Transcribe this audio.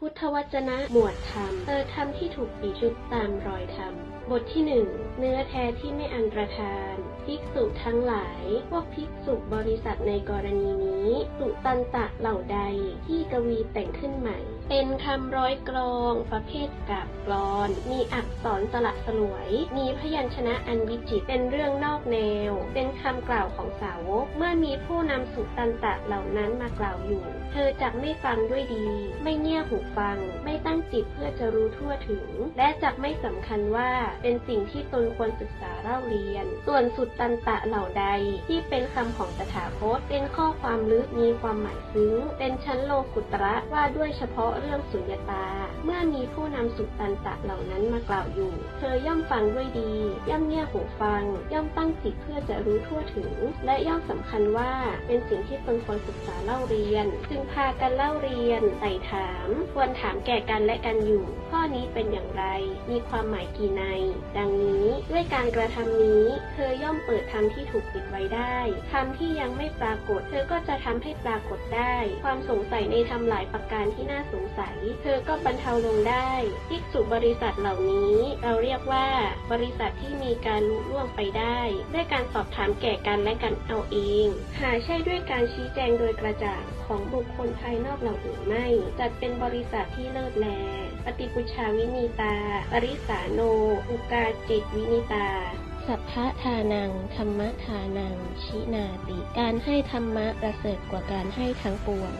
พุทธวจนะหมวดธรรม เออธรรมที่ถูกปีชุดตามรอยธรรม บทที่หนึ่งเนื้อแท้ที่ไม่อันตรธาน ภิกษุทั้งหลาย พวกภิกษุบริษัทในกรณีนี้ สุตันตะเหล่าใดที่กวีแต่งขึ้นใหม่ เป็นคำร้อยกรอง ประเภทกาบกลอน มีอักษรสละสลวย มีพยัญชนะอันวิจิตเป็นเรื่องนอกแนว เป็นคำกล่าวของสาวก เมื่อมีผู้นำสุตันตะเหล่านั้นมากล่าวอยู่ เธอจักไม่ฟังด้วยดี ไม่เงี่ยหูฟัง ไม่ตั้งจิตเพื่อจะรู้ทั่วถึง และจักไม่สำคัญว่าเป็นสิ่งที่ตนควรศึกษาเล่าเรียน ส่วนสุตันตะเหล่าใดที่เป็นคำของตถาคต เป็นข้อความลึกมีความหมายซึ้ง เป็นชั้นโลกุตระว่าด้วยเฉพาะเรื่องสุญญตา เมื่อมีผู้นำสุตันตะเหล่านั้นมากล่าวอยู่ เธอย่อมฟังด้วยดี ย่อมเงี่ยหูฟัง ย่อมตั้งจิตเพื่อจะรู้ทั่วถึง และย่อมสำคัญว่าเป็นสิ่งที่ตนควรศึกษาเล่าเรียน จึงพากันเล่าเรียนไต่ถาม ควรถามแก่กันและกันอยู่ ข้อนี้เป็นอย่างไร มีความหมายกี่ในดังนี้ ด้วยการกระทำนี้ เธอย่อมเปิดธรรมที่ถูกปิดไว้ได้ธรรมที่ยังไม่ปรากฏ เธอก็จะทำให้ปรากฏได้ ความสงสัยในธรรมหลายประการที่น่าสงสัย เธอก็บรรเทาลงได้ภิกษุบริษัทเหล่านี้ เราเรียกว่า บริษัทที่มีการลุล่วงไปได้ ด้วยการสอบถามแก่กันและกันเอาเอง หาใช่ด้วยการชี้แจงโดยกระจ่างของบุคคลภายนอกเหล่าอื่นไม่ จัดเป็นบริษัทที่เลิศแล ปฏิปุชาวินีตาปริสาโน อุกาจิตวินิตา สัพพะทานัง ธรรมทานัง ชินาติ การให้ธรรมะประเสริฐกว่าการให้ทั้งปวง